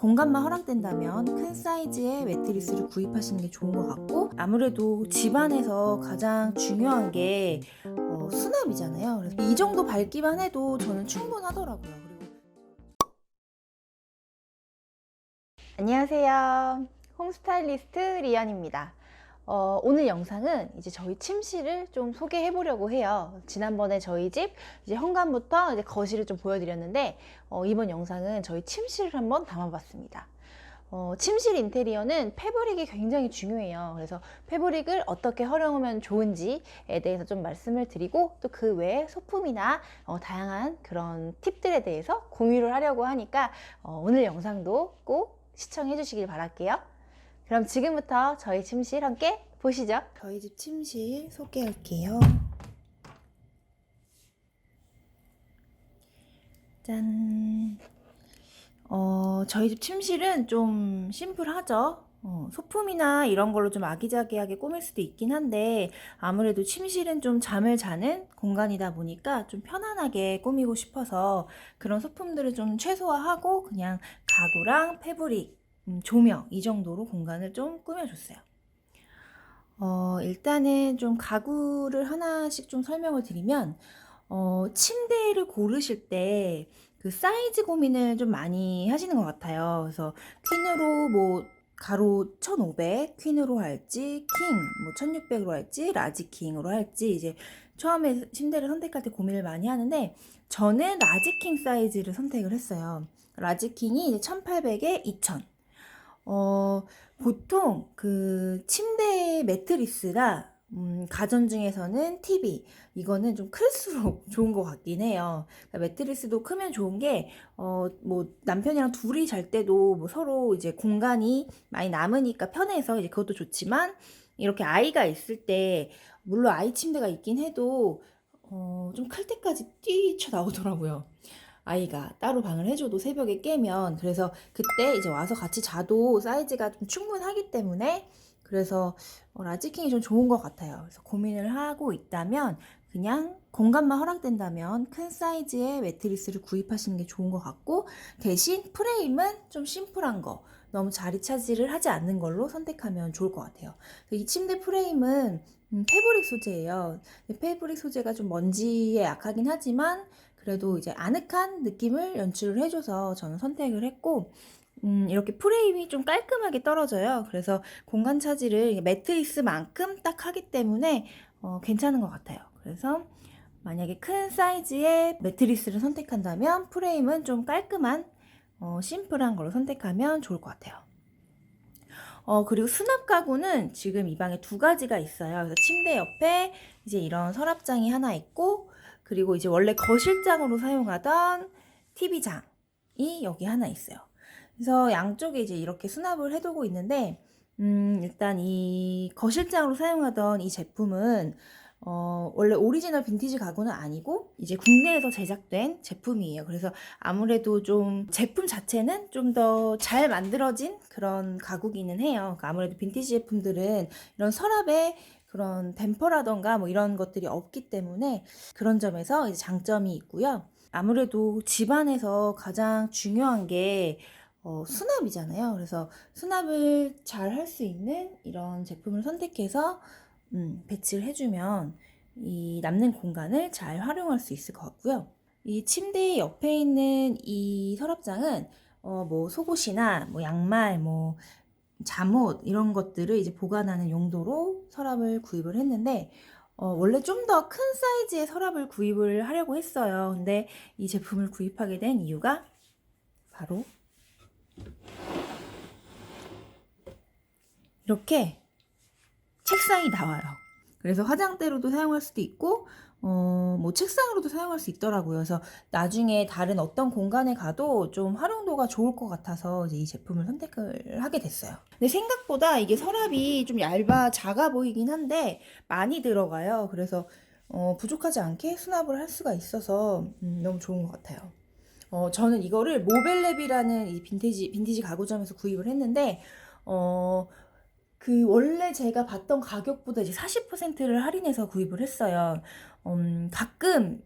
공간만 허락된다면 큰 사이즈의 매트리스를 구입하시는 게 좋은 것 같고 아무래도 집 안에서 가장 중요한 게 어, 수납이잖아요. 그래서 이 정도 밝기만 해도 저는 충분하더라고요. 그리고 안녕하세요. 홈 스타일리스트 리안입니다. 어, 오늘 영상은 이제 저희 침실을 좀 소개해 보려고 해요. 지난번에 저희 집 이제 현관부터 이제 거실을 좀 보여드렸는데 어, 이번 영상은 저희 침실을 한번 담아봤습니다. 어, 침실 인테리어는 패브릭이 굉장히 중요해요. 그래서 패브릭을 어떻게 활용하면 좋은지에 대해서 좀 말씀을 드리고 또 그 외에 소품이나 어, 다양한 그런 팁들에 대해서 공유를 하려고 하니까 어, 오늘 영상도 꼭 시청해 주시길 바랄게요. 그럼 지금부터 저희 침실 함께 보시죠. 저희 집 침실 소개할게요. 짠. 어, 저희 집 침실은 좀 심플하죠. 어, 소품이나 이런 걸로 좀 아기자기하게 꾸밀 수도 있긴 한데 아무래도 침실은 좀 잠을 자는 공간이다 보니까 좀 편안하게 꾸미고 싶어서 그런 소품들을 좀 최소화하고 그냥 가구랑 패브릭, 음, 조명 이 정도로 공간을 좀 꾸며줬어요. 어, 일단은 좀 가구를 하나씩 좀 설명을 드리면, 어, 침대를 고르실 때 그 사이즈 고민을 좀 많이 하시는 것 같아요. 그래서 퀸으로 뭐 가로 1500 퀸으로 할지, 킹 뭐 1600으로 할지, 라지 킹으로 할지 이제 처음에 침대를 선택할 때 고민을 많이 하는데 저는 라지 킹 사이즈를 선택을 했어요. 라지 킹이 이제 1800에 2000. 어, 보통 그 침대 매트리스가 음, 가전 중에서는 TV 이거는 좀 클수록 좋은 것 같긴 해요. 그러니까 매트리스도 크면 좋은 게 어, 뭐 남편이랑 둘이 잘 때도 뭐 서로 이제 공간이 많이 남으니까 편해서 이제 그것도 좋지만 이렇게 아이가 있을 때 물론 아이 침대가 있긴 해도 어, 좀 클 때까지 뛰쳐 나오더라고요. 아이가 따로 방을 해줘도 새벽에 깨면 그래서 그때 이제 와서 같이 자도 사이즈가 좀 충분하기 때문에 그래서 어, 라지킹이 좀 좋은 것 같아요. 그래서 고민을 하고 있다면 그냥 공간만 허락된다면 큰 사이즈의 매트리스를 구입하시는 게 좋은 것 같고 대신 프레임은 좀 심플한 거 너무 자리 차지를 하지 않는 걸로 선택하면 좋을 것 같아요. 이 침대 프레임은 음, 패브릭 소재예요. 패브릭 소재가 좀 먼지에 약하긴 하지만 그래도 이제 아늑한 느낌을 연출을 해줘서 저는 선택을 했고, 음, 이렇게 프레임이 좀 깔끔하게 떨어져요. 그래서 공간 차지를 매트리스만큼 딱 하기 때문에 어, 괜찮은 것 같아요. 그래서 만약에 큰 사이즈의 매트리스를 선택한다면 프레임은 좀 깔끔한, 어, 심플한 걸로 선택하면 좋을 것 같아요. 어, 그리고 수납 가구는 지금 이 방에 두 가지가 있어요. 그래서 침대 옆에 이제 이런 서랍장이 하나 있고, 그리고 이제 원래 거실장으로 사용하던 TV장이 여기 하나 있어요. 그래서 양쪽에 이제 이렇게 수납을 해두고 있는데, 음, 일단 이 거실장으로 사용하던 이 제품은 어, 원래 오리지널 빈티지 가구는 아니고 이제 국내에서 제작된 제품이에요. 그래서 아무래도 좀 제품 자체는 좀 더 잘 만들어진 그런 가구기는 해요. 그러니까 아무래도 빈티지 제품들은 이런 서랍에 그런 댐퍼라던가 뭐 이런 것들이 없기 때문에 그런 점에서 장점이 있고요. 아무래도 집안에서 가장 중요한 게 어, 수납이잖아요. 그래서 수납을 잘 할 수 있는 이런 제품을 선택해서 음, 배치를 해주면 이 남는 공간을 잘 활용할 수 있을 것 같고요. 이 침대 옆에 있는 이 서랍장은 어, 뭐 속옷이나 뭐 양말, 뭐 잠옷 이런 것들을 이제 보관하는 용도로 서랍을 구입을 했는데 어, 원래 좀 더 큰 사이즈의 서랍을 구입을 하려고 했어요. 근데 이 제품을 구입하게 된 이유가 바로 이렇게 책상이 나와요. 그래서 화장대로도 사용할 수도 있고, 어, 뭐 책상으로도 사용할 수 있더라고요. 그래서 나중에 다른 어떤 공간에 가도 좀 활용도가 좋을 것 같아서 이제 이 제품을 선택을 하게 됐어요. 근데 생각보다 이게 서랍이 좀 얇아 작아 보이긴 한데 많이 들어가요. 그래서 어, 부족하지 않게 수납을 할 수가 있어서 음, 너무 좋은 것 같아요. 어, 저는 이거를 모벨랩이라는 이 빈티지 빈티지 가구점에서 구입을 했는데 어, 그 원래 제가 봤던 가격보다 이제 40%를 할인해서 구입을 했어요. 음, 가끔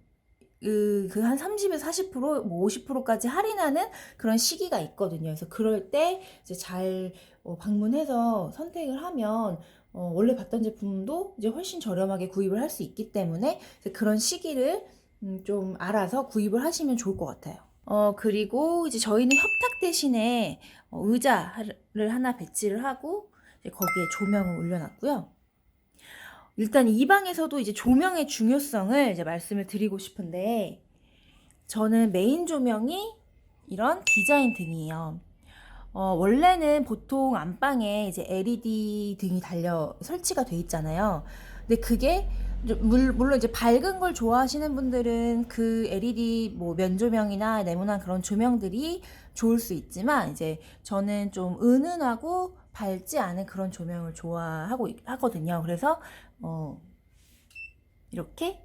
그, 그한 30에서 40%, 뭐 50%까지 할인하는 그런 시기가 있거든요. 그래서 그럴 때 이제 잘 어, 방문해서 선택을 하면 어, 원래 봤던 제품도 이제 훨씬 저렴하게 구입을 할 수 있기 때문에 그런 시기를 음, 좀 알아서 구입을 하시면 좋을 것 같아요. 어, 그리고 이제 저희는 협탁 대신에 어, 의자를 하나 배치를 하고 거기에 조명을 올려놨고요. 일단 이 방에서도 이제 조명의 중요성을 이제 말씀을 드리고 싶은데 저는 메인 조명이 이런 디자인 등이에요. 어, 원래는 보통 안방에 이제 LED 등이 달려 설치가 돼 있잖아요. 근데 그게 물론 이제 밝은 걸 좋아하시는 분들은 그 LED 뭐 면조명이나 네모난 그런 조명들이 좋을 수 있지만 이제 저는 좀 은은하고 밝지 않은 그런 조명을 좋아하고 있- 하거든요. 그래서 어 이렇게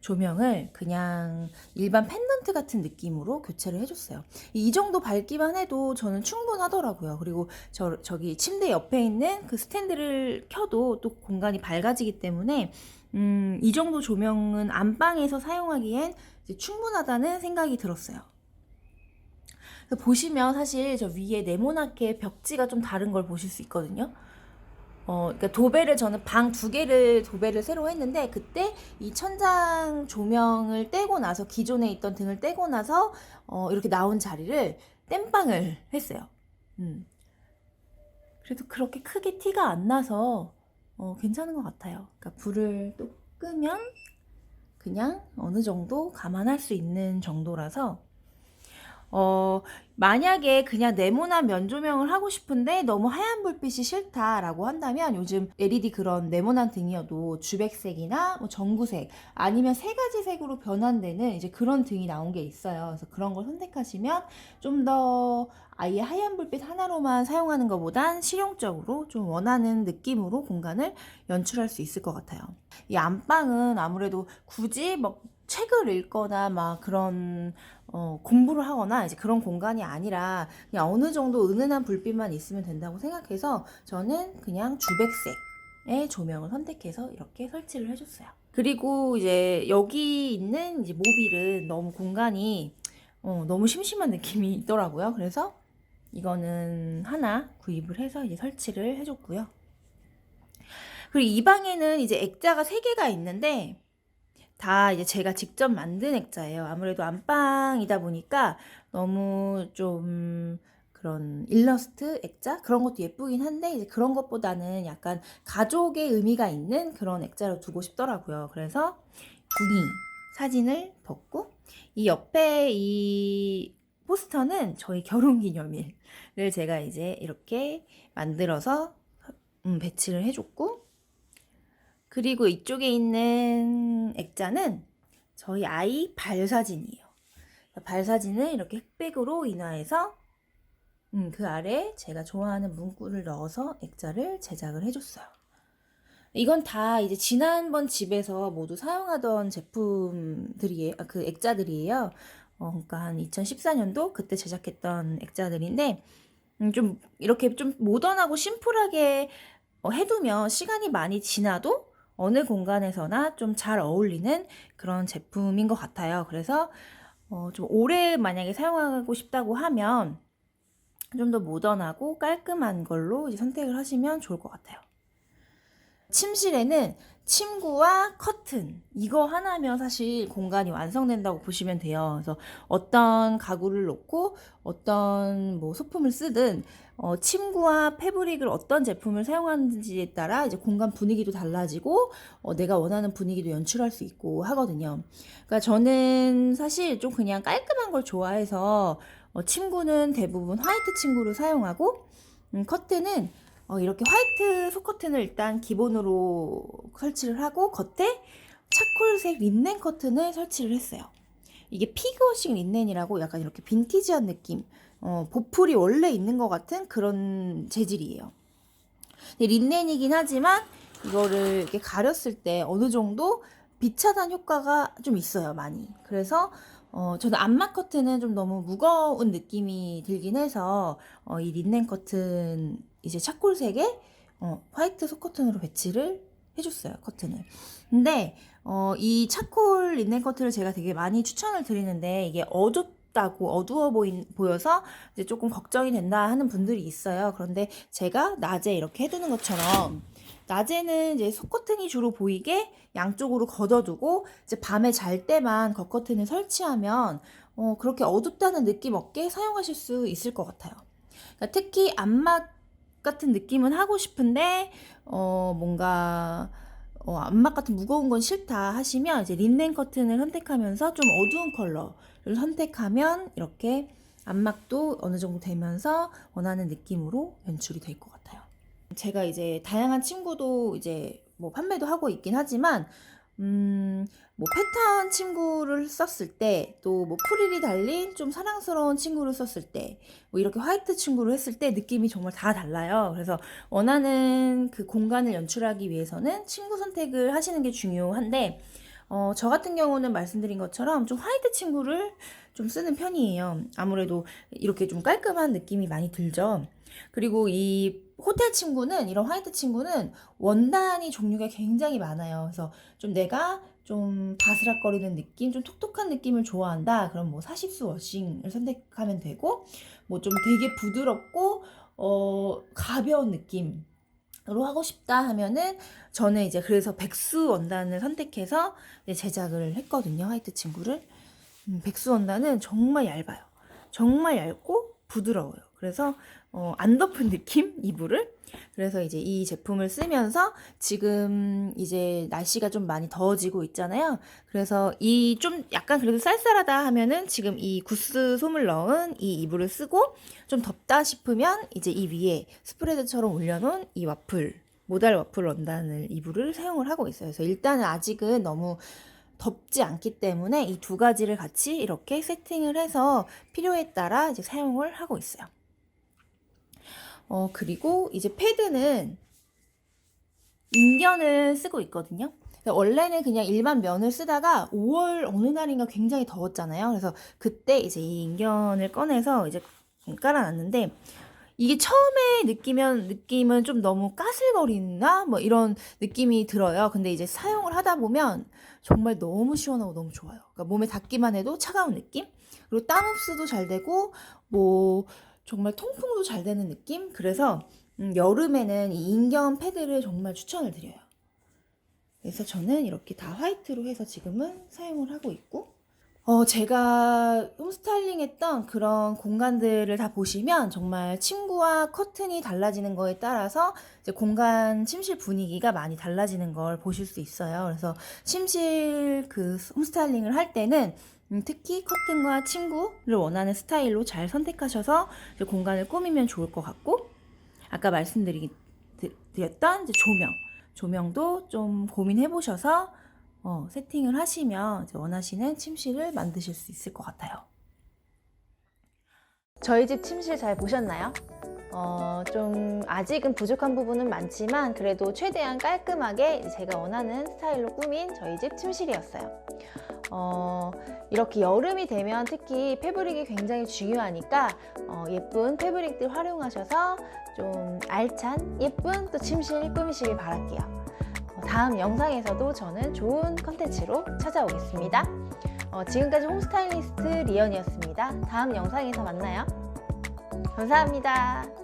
조명을 그냥 일반 펜던트 같은 느낌으로 교체를 해줬어요. 이 정도 밝기만 해도 저는 충분하더라고요. 그리고 저, 저기 침대 옆에 있는 그 스탠드를 켜도 또 공간이 밝아지기 때문에 음, 이 정도 조명은 안방에서 사용하기엔 충분하다는 생각이 들었어요. 보시면 사실 저 위에 네모나게 벽지가 좀 다른 걸 보실 수 있거든요. 어, 그러니까 도배를 저는 방 두 개를 도배를 새로 했는데 그때 이 천장 조명을 떼고 나서 기존에 있던 등을 떼고 나서 어, 이렇게 나온 자리를 땜빵을 했어요. 음. 그래도 그렇게 크게 티가 안 나서 어, 괜찮은 것 같아요. 그러니까 불을 또 끄면 그냥 어느 정도 감안할 수 있는 정도라서 어, 만약에 그냥 네모난 면 조명을 하고 싶은데 너무 하얀 불빛이 싫다라고 한다면 요즘 LED 그런 네모난 등이어도 주백색이나 뭐 전구색 아니면 세 가지 색으로 변환되는 이제 그런 등이 나온 게 있어요. 그래서 그런 걸 선택하시면 좀 더 아예 하얀 불빛 하나로만 사용하는 것보단 실용적으로 좀 원하는 느낌으로 공간을 연출할 수 있을 것 같아요. 이 안방은 아무래도 굳이 막 책을 읽거나 막 그런 어, 공부를 하거나 이제 그런 공간이 아니라 그냥 어느 정도 은은한 불빛만 있으면 된다고 생각해서 저는 그냥 주백색의 조명을 선택해서 이렇게 설치를 해줬어요. 그리고 이제 여기 있는 이제 모빌은 너무 공간이 어, 너무 심심한 느낌이 있더라고요. 그래서 이거는 하나 구입을 해서 이제 설치를 해줬고요. 그리고 이 방에는 이제 액자가 3개가 있는데 다 이제 제가 직접 만든 액자예요. 아무래도 안방이다 보니까 너무 좀 그런 일러스트 액자 그런 것도 예쁘긴 한데 이제 그런 것보다는 약간 가족의 의미가 있는 그런 액자를 두고 싶더라고요. 그래서 분이 사진을 뒀고 이 옆에 이 포스터는 저희 결혼 기념일을 제가 이제 이렇게 만들어서 음, 배치를 해줬고 그리고 이쪽에 있는 액자는 저희 아이 발사진이에요. 발사진을 이렇게 흑백으로 인화해서 음, 그 아래 제가 좋아하는 문구를 넣어서 액자를 제작을 해줬어요. 이건 다 이제 지난번 집에서 모두 사용하던 제품들이에요. 아, 그 액자들이에요. 어, 그러니까 한 2014년도 그때 제작했던 액자들인데 음, 좀 이렇게 좀 모던하고 심플하게 어, 해두면 시간이 많이 지나도 어느 공간에서나 좀 잘 어울리는 그런 제품인 것 같아요. 그래서 어, 좀 오래 만약에 사용하고 싶다고 하면 좀 더 모던하고 깔끔한 걸로 선택을 하시면 좋을 것 같아요. 침실에는 침구와 커튼 이거 하나면 사실 공간이 완성된다고 보시면 돼요. 그래서 어떤 가구를 놓고 어떤 뭐 소품을 쓰든 어, 침구와 패브릭을 어떤 제품을 사용하는지에 따라 이제 공간 분위기도 달라지고 어, 내가 원하는 분위기도 연출할 수 있고 하거든요. 그러니까 저는 사실 좀 그냥 깔끔한 걸 좋아해서 어, 침구는 대부분 화이트 침구를 사용하고 음, 커튼은 어, 이렇게 화이트 속커튼을 일단 기본으로 설치를 하고 겉에 차콜색 린넨 커튼을 설치를 했어요. 이게 피규어식 린넨이라고 약간 이렇게 빈티지한 느낌, 어, 보풀이 원래 있는 것 같은 그런 재질이에요. 린넨이긴 하지만 이거를 이렇게 가렸을 때 어느 정도 비차단 효과가 좀 있어요, 많이. 그래서 어, 저는 안마 커튼은 좀 너무 무거운 느낌이 들긴 해서 어, 이 린넨 커튼 이제 차콜색의 어, 화이트 속커튼으로 배치를 해줬어요 커튼을. 근데 어, 이 차콜 린넨 커튼을 제가 되게 많이 추천을 드리는데 이게 어둡 다고 어두워 보인, 보여서 이제 조금 걱정이 된다 하는 분들이 있어요. 그런데 제가 낮에 이렇게 해두는 것처럼 낮에는 이제 속커튼이 주로 보이게 양쪽으로 걷어두고 이제 밤에 잘 때만 겉커튼을 설치하면 어, 그렇게 어둡다는 느낌 없게 사용하실 수 있을 것 같아요. 그러니까 특히 안막 같은 느낌은 하고 싶은데 어, 뭔가 어, 안막 같은 무거운 건 싫다 하시면 이제 린넨 커튼을 선택하면서 좀 어두운 컬러를 선택하면 이렇게 안막도 어느 정도 되면서 원하는 느낌으로 연출이 될 것 같아요. 제가 이제 다양한 친구도 이제 뭐 판매도 하고 있긴 하지만 음, 뭐 패턴 친구를 썼을 때, 또 뭐 프릴이 달린 좀 사랑스러운 친구를 썼을 때, 뭐 이렇게 화이트 친구를 했을 때 느낌이 정말 다 달라요. 그래서 원하는 그 공간을 연출하기 위해서는 친구 선택을 하시는 게 중요한데, 어, 저 같은 경우는 말씀드린 것처럼 좀 화이트 친구를 좀 쓰는 편이에요. 아무래도 이렇게 좀 깔끔한 느낌이 많이 들죠. 그리고 이 호텔 친구는, 이런 화이트 친구는 원단이 종류가 굉장히 많아요. 그래서 좀 내가 좀 바스락거리는 느낌, 좀 톡톡한 느낌을 좋아한다. 그럼 뭐 사십수 워싱을 선택하면 되고, 뭐 좀 되게 부드럽고, 어, 가벼운 느낌 으로 하고 싶다 하면은, 저는 이제 그래서 백수 원단을 선택해서 제작을 했거든요. 화이트 친구를. 음, 백수 원단은 정말 얇아요. 정말 얇고 부드러워요. 그래서 어, 안 덮은 느낌 이불을 그래서 이제 이 제품을 쓰면서 지금 이제 날씨가 좀 많이 더워지고 있잖아요. 그래서 이 좀 약간 그래도 쌀쌀하다 하면은 지금 이 구스 솜을 넣은 이 이불을 쓰고 좀 덥다 싶으면 이제 이 위에 스프레드처럼 올려놓은 이 와플 모달 와플 원단을 이불을 사용을 하고 있어요. 그래서 일단은 아직은 너무 덥지 않기 때문에 이 두 가지를 같이 이렇게 세팅을 해서 필요에 따라 이제 사용을 하고 있어요. 어, 그리고 이제 패드는 인견을 쓰고 있거든요. 원래는 그냥 일반 면을 쓰다가 5월 어느 날인가 굉장히 더웠잖아요. 그래서 그때 이제 이 인견을 꺼내서 이제 깔아놨는데 이게 처음에 느끼면 느낌은 좀 너무 까슬거리나 뭐 이런 느낌이 들어요. 근데 이제 사용을 하다 보면 정말 너무 시원하고 너무 좋아요. 그러니까 몸에 닿기만 해도 차가운 느낌? 그리고 땀 흡수도 잘 되고 뭐 정말 통풍도 잘 되는 느낌? 그래서 음, 여름에는 이 인견 패드를 정말 추천을 드려요. 그래서 저는 이렇게 다 화이트로 해서 지금은 사용을 하고 있고 어, 제가 홈스타일링 했던 그런 공간들을 다 보시면 정말 침구와 커튼이 달라지는 거에 따라서 이제 공간 침실 분위기가 많이 달라지는 걸 보실 수 있어요. 그래서 침실 그 홈스타일링을 할 때는 음, 특히 커튼과 침구를 원하는 스타일로 잘 선택하셔서 공간을 꾸미면 좋을 것 같고 아까 말씀드렸던 조명 조명도 좀 고민해 보셔서 어, 세팅을 하시면 원하시는 침실을 만드실 수 있을 것 같아요. 저희 집 침실 잘 보셨나요? 어, 좀 아직은 부족한 부분은 많지만 그래도 최대한 깔끔하게 제가 원하는 스타일로 꾸민 저희 집 침실이었어요. 어, 이렇게 여름이 되면 특히 패브릭이 굉장히 중요하니까 어, 예쁜 패브릭들 활용하셔서 좀 알찬 예쁜 또 침실 꾸미시길 바랄게요. 어, 다음 영상에서도 저는 좋은 컨텐츠로 찾아오겠습니다. 어, 지금까지 홈스타일리스트 리언이었습니다. 다음 영상에서 만나요. 감사합니다.